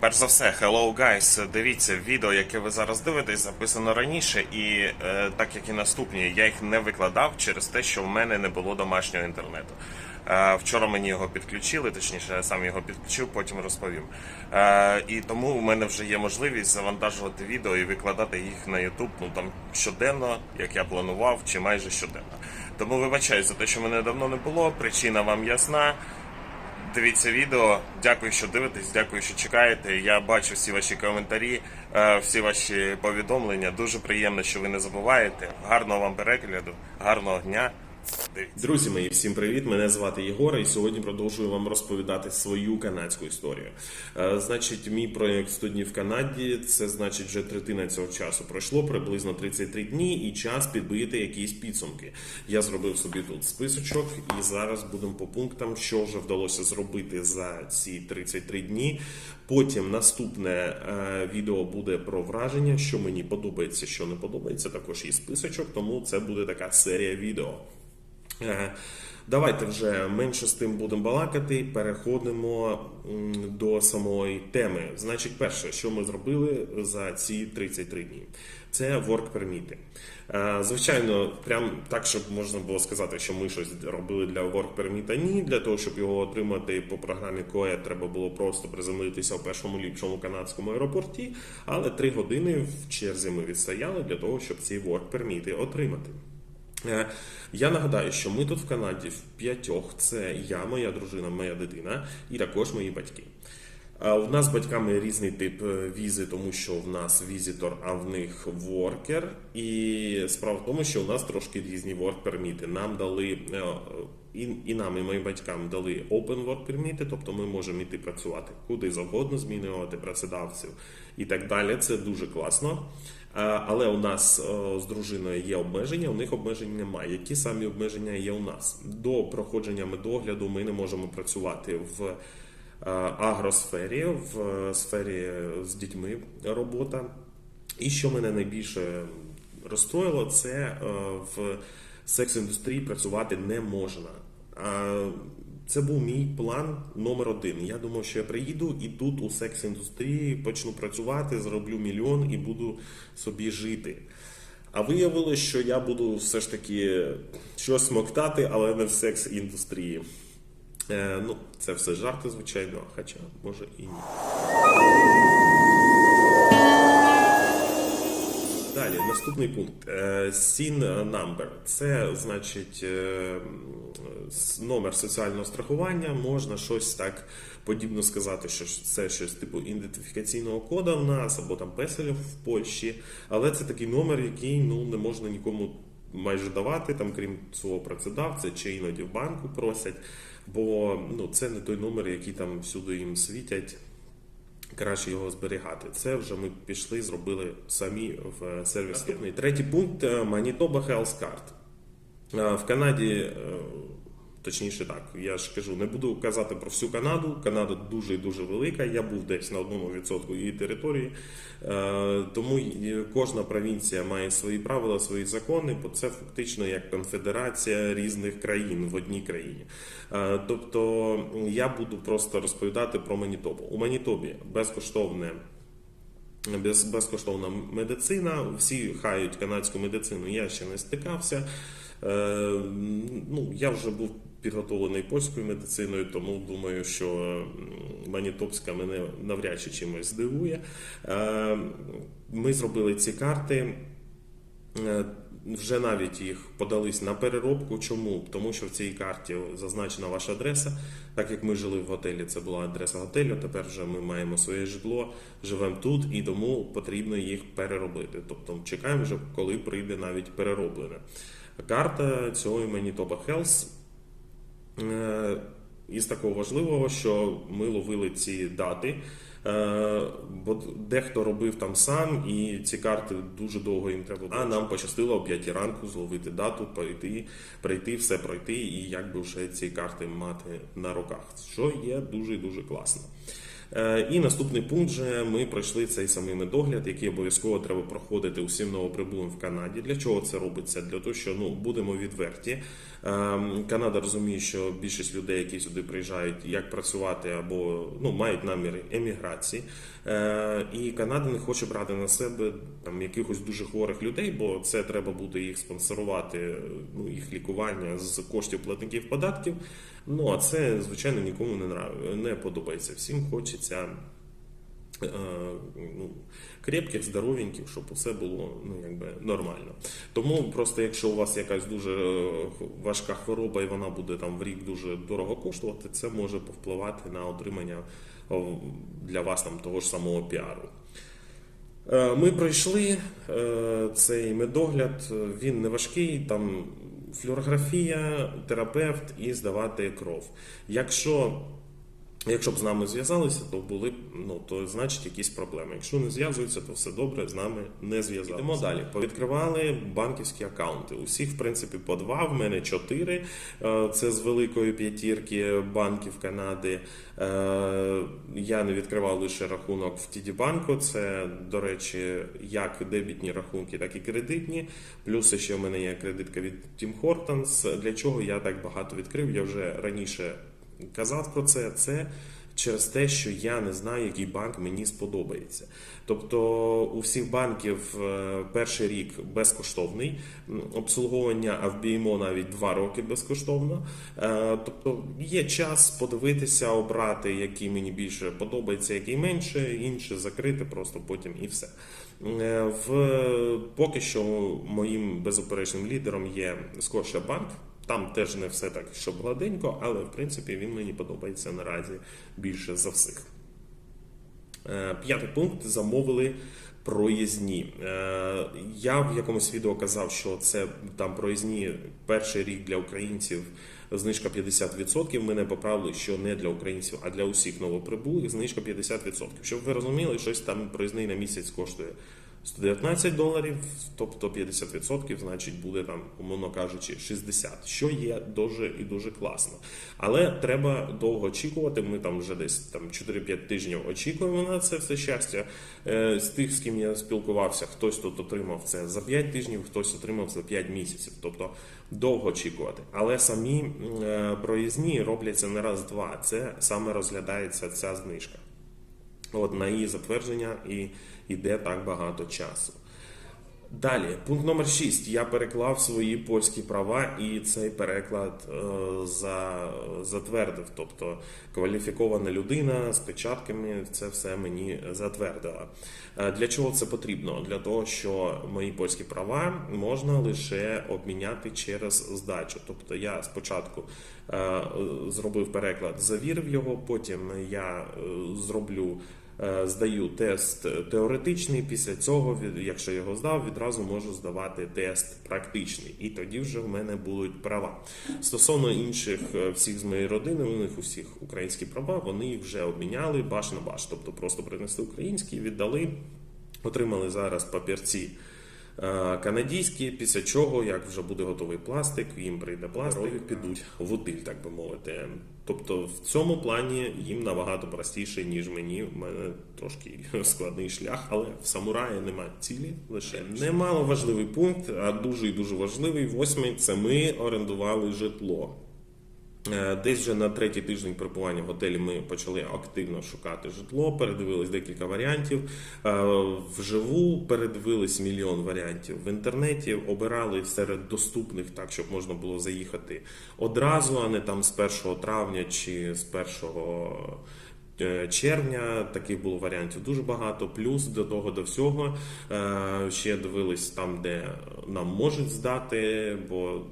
Перш за все, hello guys, дивіться відео, яке ви зараз дивитесь, записано раніше, і е, так як і наступні, я їх не викладав через те, що в мене не було домашнього інтернету. Е, вчора мені його підключили, точніше, я сам його підключив, потім розповім. Е, і тому в мене вже є можливість завантажувати відео і викладати їх на YouTube ну там щоденно, як я планував, чи майже щоденно. Тому вибачаю за те, що мене давно не було. Причина вам ясна. Дивіться відео. Дякую, що дивитесь, дякую, що чекаєте. Я бачу всі ваші коментарі, е, всі ваші повідомлення. Дуже приємно, що ви не забуваєте. Гарного вам перегляду, гарного дня. Друзі мої, всім привіт! Мене звати Єгор, і сьогодні продовжую вам розповідати свою канадську історію. Е, Значить, мій проєкт 100 днів в Канаді. Це значить, вже третина цього часу пройшло приблизно 33 дні, і час підбити якісь підсумки. Я зробив собі тут списочок, і зараз будемо по пунктам, що вже вдалося зробити за ці 33 дні. Потім наступне е, відео буде про враження, що мені подобається, що не подобається. Також є списочок, тому це буде така серія відео. Давайте вже менше з тим будемо балакати. Переходимо до самої теми. Значить, перше, що ми зробили за ці 33 дні, це work permit. Звичайно, прям так, щоб можна було сказати, що ми щось робили для work permit, ні. Для того, щоб його отримати по програмі COE, треба було просто приземлитися в першому ліпшому канадському аеропорті. Але три години в черзі ми відстояли для того, щоб ці work permit отримати. Е, Я нагадаю, що ми тут в Канаді в п'ятьох. Це я, моя дружина, моя дитина і також мої батьки. У нас з батьками різний тип е, візи, тому що в нас візитор, а в них воркер. І справа в тому, що у нас трошки різні ворк-перміти. Нам дали е, і, і нам, і моїм батькам дали open work перміти, тобто ми можемо йти працювати куди завгодно, змінювати працедавців і так далі. Це дуже класно. Е, Але у нас е, з дружиною є обмеження, у них обмежень немає. Які самі обмеження є у нас? До проходження медогляду ми не можемо працювати в е, агросфері, в е, сфері з дітьми робота. І що мене найбільше розстроїло, це е, в секс-індустрії працювати не можна. А Це був мій план номер один. Я думав, що я приїду і тут у секс-індустрії почну працювати, зароблю мільйон і буду собі жити. А виявилось, що я буду все ж таки щось смоктати, але не в секс-індустрії. Е, ну, це все жарти, звичайно, хоча може і ні. Далі, наступний пункт. Е, SIN number. Це значить е, номер соціального страхування. Можна щось так подібно сказати, що це щось типу ідентифікаційного кода в нас або там песеля в Польщі. Але це такий номер, який ну не можна нікому майже давати, там крім свого працедавця, чи іноді в банку просять. Бо ну це не той номер, який там всюди їм світять краще його зберігати. Це вже ми пішли, зробили самі в. Наступний третій пункт е, Manitoba Health Card. Е, В Канаді, е, точніше так, я ж кажу, не буду казати про всю Канаду. Канада дуже і дуже велика. Я був десь на одному відсотку її території. Е, Тому кожна провінція має свої правила, свої закони, бо це фактично як конфедерація різних країн в одній країні. Е, Тобто я буду просто розповідати про Манітобу. У Манітобі безкоштовне без, безкоштовна медицина. Всі хають канадську медицину. Я ще не стикався. Е, ну, я вже був підготовлений польською медициною, тому думаю, що Манітопська мене навряд чи чимось здивує. Е, ми зробили ці карти. Е, Вже навіть їх подались на переробку. Чому? Тому що в цій карті зазначена ваша адреса. Так як ми жили в готелі, це була адреса готелю. Тепер вже ми маємо своє житло, живемо тут, і тому потрібно їх переробити. Тобто чекаємо вже, коли прийде навіть перероблене. Карта цього Manitoba Health Е, із такого важливого, що ми ловили ці дати. Е, Бо дехто робив там сам, і ці карти дуже довго їм треба. А нам пощастило о 5 ранку зловити дату, пройти, пройти, все пройти, і якби вже ці карти мати на руках, що є дуже дуже класно. Е, І наступний пункт же ми пройшли цей самий медогляд, який обов'язково треба проходити усім новоприбулим в Канаді. Для чого це робиться? Для того, що ну будемо відверті. Ем, Канада розуміє, що більшість людей, які сюди приїжджають, як працювати або ну мають наміри еміграції. Е, І Канада не хоче брати на себе там якихось дуже хворих людей, бо це треба буде їх спонсорувати, ну їх лікування з коштів платників податків. Ну а це звичайно нікому не нрав... не подобається. Всім хочеться е, ну, крепких, здоровеньких, щоб усе було ну, якби, нормально. Тому просто якщо у вас якась дуже е, важка хвороба і вона буде там в рік дуже дорого коштувати, це може повпливати на отримання для вас там того ж самого піару. Е, Ми пройшли е, цей медогляд, він не важкий, там флюорографія, терапевт і здавати кров. Якщо Якщо б з нами зв'язалися, то були б ну то значить якісь проблеми. Якщо не зв'язуються, то все добре, з нами не зв'язалися. Йдемо далі. Повідкривали банківські акаунти. Усіх, в принципі, по два. В мене чотири. Е, Це з великої п'ятірки банків Канади. Е, Я не відкривав лише рахунок в TD банку. Це, до речі, як дебітні рахунки, так і кредитні. Плюс ще в мене є кредитка від Tim Hortons. Для чого я так багато відкрив? Я вже раніше казав про це, це через те, що я не знаю, який банк мені сподобається. Тобто у всіх банків е, перший рік безкоштовний, обслуговування а в BMO навіть два роки безкоштовно. Е, Тобто є час подивитися, обрати, який мені більше подобається, який менше, інше закрити просто потім і все. Е, В поки що моїм безоперечним лідером є Scotiabank. Там теж не все так, щоб гладенько, але в принципі він мені подобається наразі більше за всіх. Е, П'ятий пункт замовили проїзні. Е, Я в якомусь відео казав, що це там проїзні перший рік для українців. Знижка 50%. Мене поправили, що не для українців, а для усіх новоприбулих. Знижка 50%. Щоб ви розуміли, щось там проїзний на місяць коштує 119 доларів, тобто 50%, значить буде там, умовно кажучи, 60, що є дуже і дуже класно. Але треба довго очікувати. Ми там вже десь там 4-5 тижнів очікуємо на це все щастя. Е, З тих, з ким я спілкувався, хтось тут отримав це за 5 тижнів, хтось отримав за 5 місяців. Тобто довго очікувати. Але самі е, проїзні робляться не раз-два. Це саме розглядається ця знижка. От на її затвердження і йде так багато часу. Далі, пункт номер 6. Я переклав свої польські права, і цей переклад е, за, затвердив. Тобто кваліфікована людина з печатками це все мені затвердила. Е, Для чого це потрібно? Для того, що мої польські права можна лише обміняти через здачу. Тобто я спочатку е, зробив переклад, завірив його, потім я зроблю. Е, Здаю тест теоретичний. Після цього, якщо його здав, відразу можу здавати тест практичний, і тоді вже в мене будуть права. Стосовно інших е, всіх з моєї родини, у них усіх українські права, вони їх вже обміняли баш на баш. Тобто просто принесли українські, віддали, отримали зараз папірці. Канадійські, після чого, як вже буде готовий пластик, їм прийде пластик, підуть в утиль, так би мовити. Тобто в цьому плані їм набагато простіше, ніж мені. У мене трошки складний шлях, але в самураї нема цілі лише немало важливий пункт, а дуже і дуже важливий. Восьмий це ми орендували житло. Е, Десь вже на третій тиждень перебування в готелі ми почали активно шукати житло, передивились декілька варіантів. Е, Вживу передивились мільйон варіантів в інтернеті, обирали серед доступних так, щоб можна було заїхати одразу, а не там з 1 травня чи з 1 е, червня. Таких було варіантів дуже багато. Плюс до того до всього ще дивились там, де нам можуть здати, бо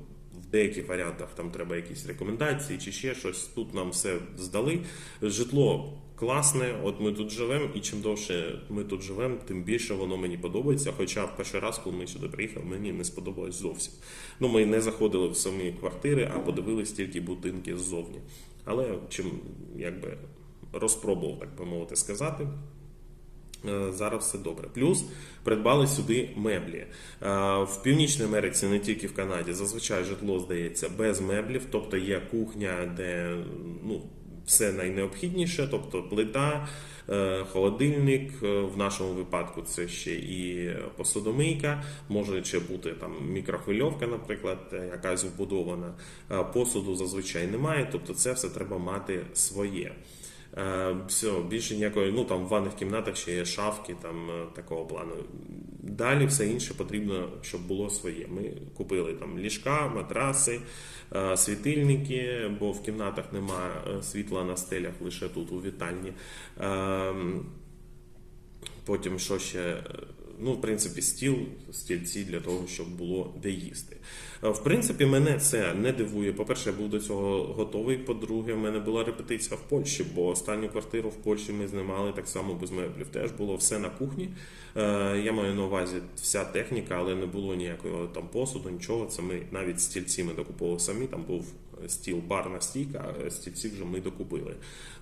деяких варіантах там треба якісь рекомендації чи ще щось. Тут нам все здали. Житло класне, от ми тут живемо, і чим довше ми тут живемо, тим більше воно мені подобається. Хоча в перший раз, коли ми сюди приїхали, мені не сподобалось зовсім. Ну, ми не заходили в самі квартири, а подивились тільки будинки ззовні. Але чим якби розпробував, так би мовити, сказати. Е, Зараз все добре. Плюс придбали сюди меблі. Е, В Північній Америці, не тільки в Канаді, зазвичай житло здається без меблів, тобто є кухня, де ну, все найнеобхідніше, тобто плита, е, холодильник. В нашому випадку це ще і посудомийка, може ще бути там мікрохвильовка, наприклад, якась вбудована. Посуду зазвичай немає, тобто це все треба мати своє. Е, Все, більше ніякої, ну там в ванних кімнатах ще є шафки, там е, такого плану. Далі все інше потрібно, щоб було своє. Ми купили там ліжка, матраси, е, світильники, бо в кімнатах немає світла на стелях, лише тут у вітальні. Ем, Потім що ще? Ну, в принципі, стіл, стільці для того, щоб було де їсти. Е, В принципі, мене це не дивує. По-перше, я був до цього готовий. По-друге, в мене була репетиція в Польщі, бо останню квартиру в Польщі ми знімали так само без меблів. Теж було все на кухні. Е, Я маю на увазі вся техніка, але не було ніякого там посуду, нічого. Це ми навіть стільці ми докуповували самі. Там був стіл, барна стійка, а стільці вже ми докупили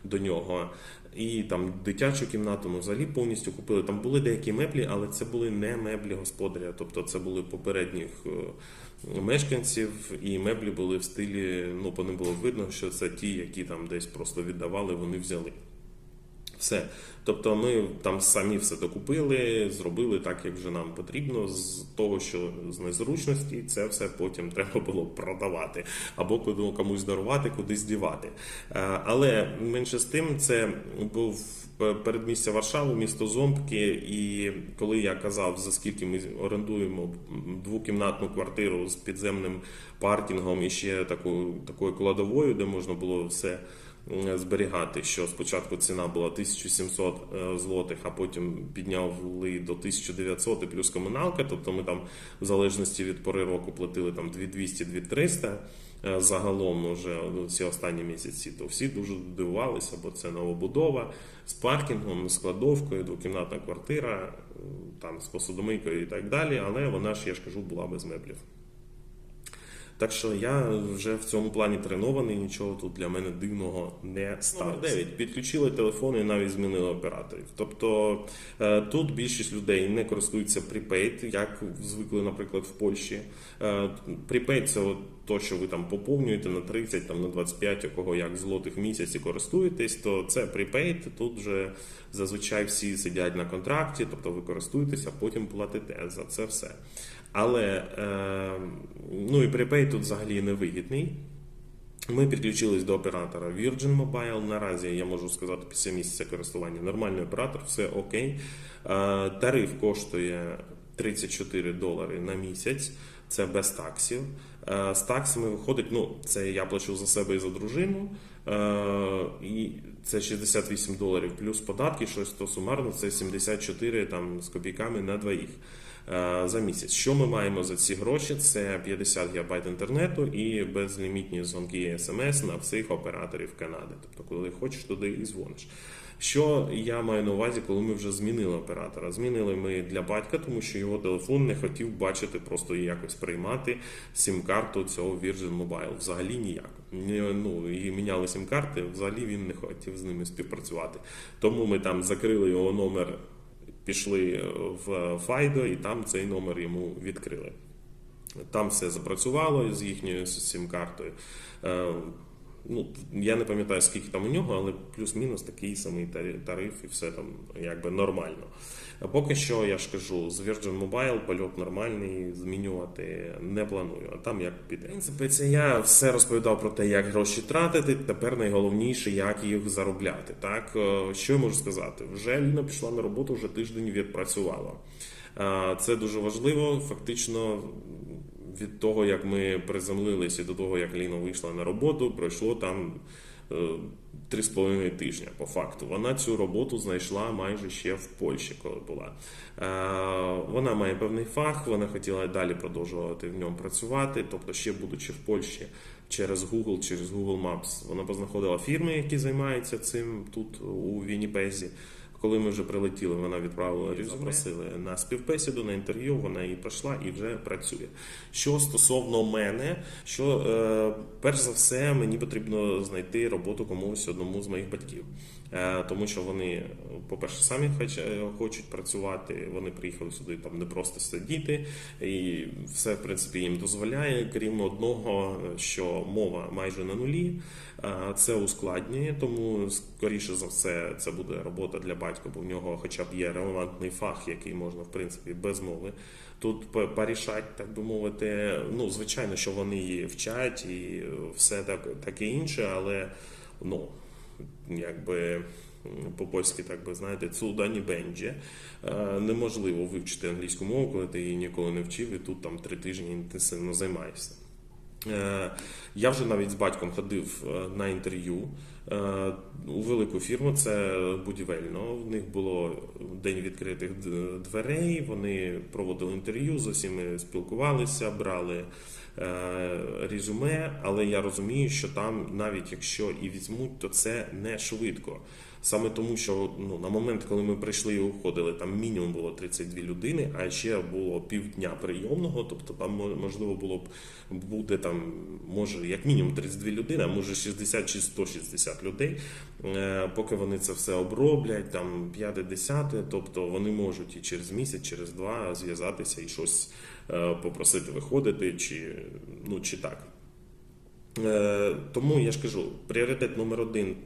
до нього. І там дитячу кімнату ми взагалі повністю купили. Там були деякі меблі, але це були не меблі господаря, тобто це були попередніх е, мешканців, і меблі були в стилі, ну по ним було видно, що це ті, які там десь просто віддавали, вони взяли. Все. Тобто ми там самі все докупили, зробили так, як вже нам потрібно. З того, що з незручності, це все потім треба було продавати або комусь дарувати, кудись дівати. Е, Але менше з тим, це був передмістя Варшави, місто Зомбки. І коли я казав, за скільки ми орендуємо двокімнатну квартиру з підземним паркінгом і ще такою, такою кладовою, де можна було все зберігати, що спочатку ціна була 1700 е, злотих, а потім підняли до 1900 і плюс комуналка. Тобто ми там в залежності від пори року платили там 2200-2300 е, загалом вже ці останні місяці, то всі дуже дивувалися, бо це новобудова з паркінгом, з кладовкою, двокімнатна квартира, там з посудомийкою і так далі. Але вона ж, я ж кажу, була без меблів. Так що я вже в цьому плані тренований, нічого тут для мене дивного не сталося. 9. Підключили телефони і навіть змінили операторів. Тобто е, тут більшість людей не користуються prepaid, як звикли, наприклад, в Польщі. Е, Prepaid – це от то, що ви там поповнюєте на 30, там на 25, у кого як злотих в місяць і користуєтесь, то це prepaid. Тут вже зазвичай всі сидять на контракті, тобто ви користуєтеся, а потім платите за це все. Але е, ну і prepaid тут взагалі невигідний. Ми підключились до оператора Virgin Mobile. Наразі я можу сказати, після місяця користування нормальний оператор, все окей. Е, Тариф коштує 34 долари на місяць. Це без таксів. Е, З таксами виходить, ну, це я плачу за себе і за дружину. Е, І це 68 доларів плюс податки, щось то сумарно, це 74 там, з копійками на двоїх за місяць. Що ми маємо за ці гроші? Це 50 ГБ інтернету і безлімітні дзвонки і смс на всіх операторів Канади. Тобто, коли хочеш, туди і дзвониш. Що я маю на увазі, коли ми вже змінили оператора? Змінили ми для батька, тому що його телефон не хотів бачити, просто якось приймати сім-карту цього Virgin Mobile. Взагалі ніяк. Ну, і міняли сім-карти, взагалі він не хотів з ними співпрацювати. Тому ми там закрили його номер, пішли в Файдо, і там цей номер йому відкрили. Там все запрацювало з їхньою сім-картою. Ну, я не пам'ятаю, скільки там у нього, але плюс-мінус такий самий тариф і все там якби нормально. Поки що, я ж кажу, з Virgin Mobile польот нормальний, змінювати не планую. А там як піде. В принципі, це я все розповідав про те, як гроші тратити. Тепер найголовніше, як їх заробляти. Так, Е, що я можу сказати? Вже Ліна пішла на роботу, вже тиждень відпрацювала. Е, Це дуже важливо. Фактично, від того, як ми приземлилися до того, як Ліна вийшла на роботу, пройшло там е, три з половиною тижня. По факту вона цю роботу знайшла майже ще в Польщі, коли була. Е, Вона має певний фах, вона хотіла далі продовжувати в ньому працювати, тобто ще будучи в Польщі. Через Google, через Google Maps. Вона познаходила фірми, які займаються цим тут у Вінніпезі. Коли ми вже прилетіли, вона відправила резюме, запросили на співбесіду, на інтерв'ю. Вона її пройшла і вже працює. Що стосовно мене, що е, перш за все мені потрібно знайти роботу комусь одному з моїх батьків. Е, Тому що вони, по-перше, самі е, хочуть працювати. Вони приїхали сюди там не просто сидіти, і все в принципі їм дозволяє, крім одного, що мова майже на нулі. Е, Це ускладнює, тому скоріше за все це буде робота для батька, бо в нього хоча б є релевантний фах, який можна в принципі без мови тут по- порішати, так би мовити. Ну, звичайно, що вони її вчать і все так, таке інше, але ну, якби по-польськи, так би знаєте, цуда не бенджі. Е, Неможливо вивчити англійську мову, коли ти її ніколи не вчив, і тут там три тижні інтенсивно займаєшся. Е, Я вже навіть з батьком ходив е, на інтерв'ю у велику фірму, це будівельно. В них було день відкритих дверей. Вони проводили інтерв'ю, з усіми спілкувалися, брали е, резюме. Але я розумію, що там, навіть якщо і візьмуть, то це не швидко. Саме тому, що ну, на момент, коли ми прийшли і уходили, там мінімум було 32 людини, а ще було півдня прийомного, тобто там можливо було б буде там, може, як мінімум 32 людини, а може 60 чи 160 людей. Е, Поки вони це все оброблять, там 5-10, тобто вони можуть і через місяць, через два зв'язатися і щось е, попросити виходити, чи, ну, чи так. Е, Тому я ж кажу, пріоритет номер один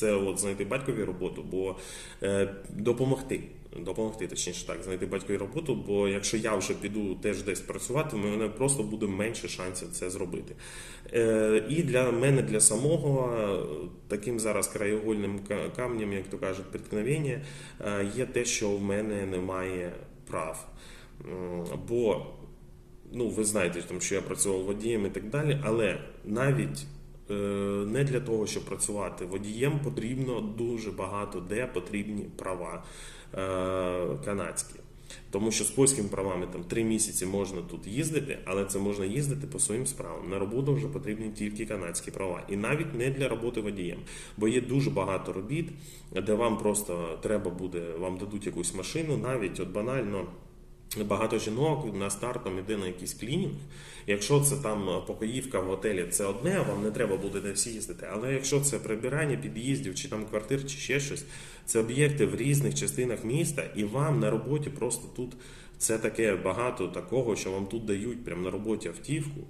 це от знайти батькові роботу, бо е, допомогти. Допомогти, точніше так, знайти батькові роботу, бо якщо я вже піду теж десь працювати, в мене просто буде менше шансів це зробити. Е, і для мене, для самого, таким зараз краєгольним камнем, як то кажуть, приткновення, е, є те, що в мене немає прав. Бо ну, ви знаєте, там, що я працював водієм і так далі, але навіть не для того, щоб працювати водієм, потрібно дуже багато де потрібні права е, канадські. Тому що з польськими правами там три місяці можна тут їздити, але це можна їздити по своїм справам. На роботу вже потрібні тільки канадські права, і навіть не для роботи водієм. Бо є дуже багато робіт, де вам просто треба буде, вам дадуть якусь машину, навіть от банально. Багато жінок на старт там іде на якийсь клінінг. Якщо це там покоївка в готелі, це одне, вам не треба буде де всі їздити. Але якщо це прибирання під'їздів чи там квартир, чи ще щось, це об'єкти в різних частинах міста, і вам на роботі просто тут це таке багато такого, що вам тут дають прямо на роботі автівку,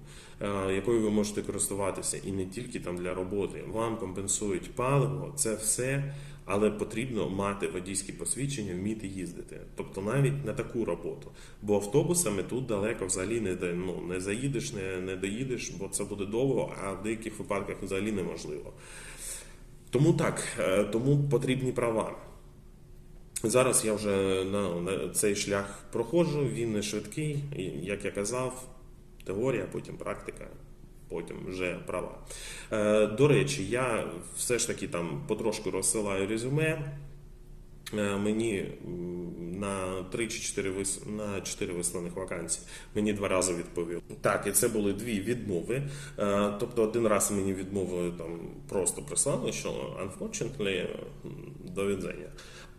е, якою ви можете користуватися, і не тільки там для роботи. Вам компенсують паливо, це все. Але потрібно мати водійське посвідчення, вміти їздити. Тобто навіть на таку роботу. Бо автобусами тут далеко взагалі не, ну, не заїдеш, не, не доїдеш, бо це буде довго, а в деяких випадках взагалі неможливо. Тому так, е, тому потрібні права. Зараз я вже на, на цей шлях проходжу, він не швидкий, як я казав, теорія, потім практика, потім вже права. Е, до речі, я все ж таки там потрошку розсилаю резюме. Е, Мені на 3 чи 4 вис... на 4 висланих вакансії мені два рази відповів. Так, і це були дві відмови. Е, Тобто один раз мені відмовили там просто прислали, що unfortunately, до відзення.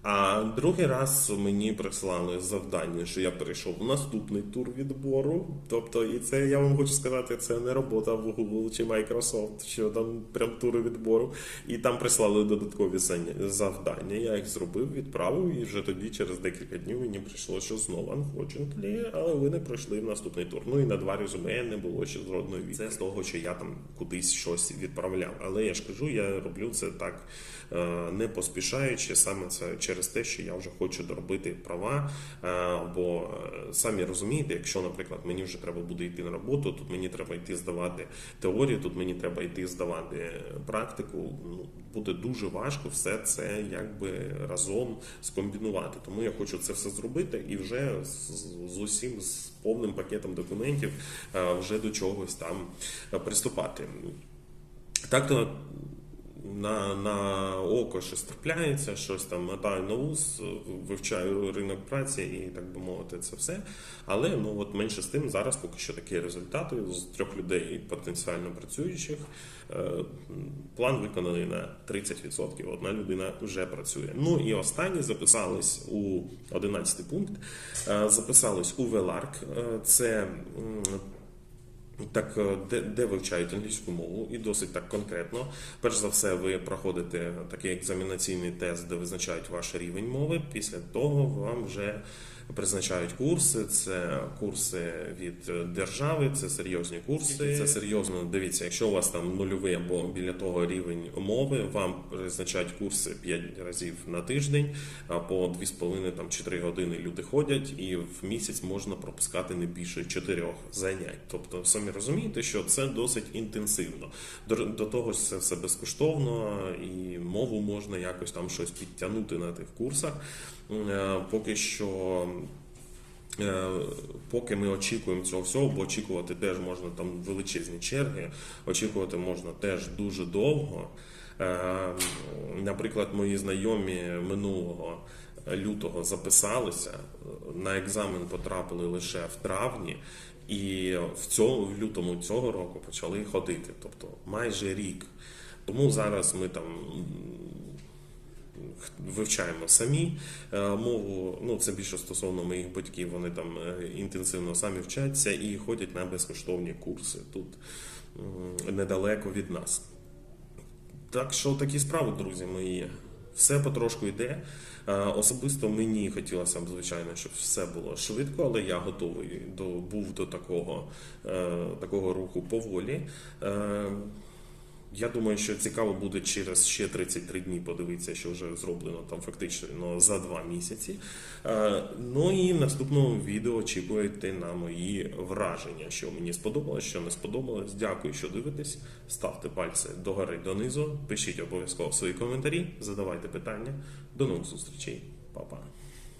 А другий раз мені прислали завдання, що я перейшов в наступний тур відбору. Тобто, і це я вам хочу сказати, це не робота в Google чи Microsoft, що там прям тури відбору. І там прислали додаткові завдання. Я їх зробив, відправив, і вже тоді, через декілька днів, мені прийшло, що знову unfortunately, але ви не пройшли в наступний тур. Ну і на два резюме не було ще жодної відповіді. Це з того, що я там кудись щось відправляв. Але я ж кажу, я роблю це так е, не поспішаючи, саме це через те, що я вже хочу доробити права. Е, Бо е, самі розумієте, якщо, наприклад, мені вже треба буде йти на роботу, тут мені треба йти здавати теорію, тут мені треба йти здавати практику. Ну буде дуже важко все це якби разом скомбінувати. Тому я хочу це все зробити і вже з, усім з повним пакетом документів е, вже до чогось там приступати. Так то на, на око щось трапляється, щось там мотаю на вуз, вивчаю ринок праці і так би мовити, це все. Але ну от менше з тим зараз поки що такі результати з трьох людей потенціально працюючих. е, План виконаний на 30%. Одна людина вже працює. Ну і останні записались у 11 пункт. е, Записались у Веларк. Це Так, е, де, де вивчають англійську мову, і досить так конкретно. Перш за все, ви проходите такий екзаменаційний тест, де визначають ваш рівень мови. Після того вам вже призначають курси. Це курси від держави, це серйозні курси. Це серйозно. Дивіться, якщо у вас там нульовий або біля того рівень мови, вам призначають курси 5 разів на тиждень, по 2,5 там чи 3 години люди ходять, і в місяць можна пропускати не більше 4 занять. Тобто, самі розумієте, що це досить інтенсивно. До, до того ж, це все безкоштовно, і мову можна якось там щось підтягнути на тих курсах. Е, Поки що. Е, Поки ми очікуємо цього всього, бо очікувати теж можна там величезні черги, очікувати можна теж дуже довго. Е, Наприклад, мої знайомі минулого лютого записалися, на екзамен потрапили лише в травні, і в цьому в лютому цього року почали ходити, тобто майже рік. Тому зараз ми там вивчаємо самі е, мову. Ну це більше стосовно моїх батьків. Вони там е, інтенсивно самі вчаться і ходять на безкоштовні курси тут недалеко від нас. Так що такі справи, друзі мої. Все потрошку йде. Е, Особисто мені хотілося б, звичайно, щоб все було швидко, але я готовий до був до такого, такого руху поволі. Я думаю, що цікаво буде через ще 33 дні подивитися, що вже зроблено там фактично за два місяці. Е, Ну і в наступному відео очікуйте на мої враження, що мені сподобалось, що не сподобалось. Дякую, що дивитесь. Ставте пальці догори донизу, пишіть обов'язково свої коментарі, задавайте питання. До нових зустрічей, Па-па.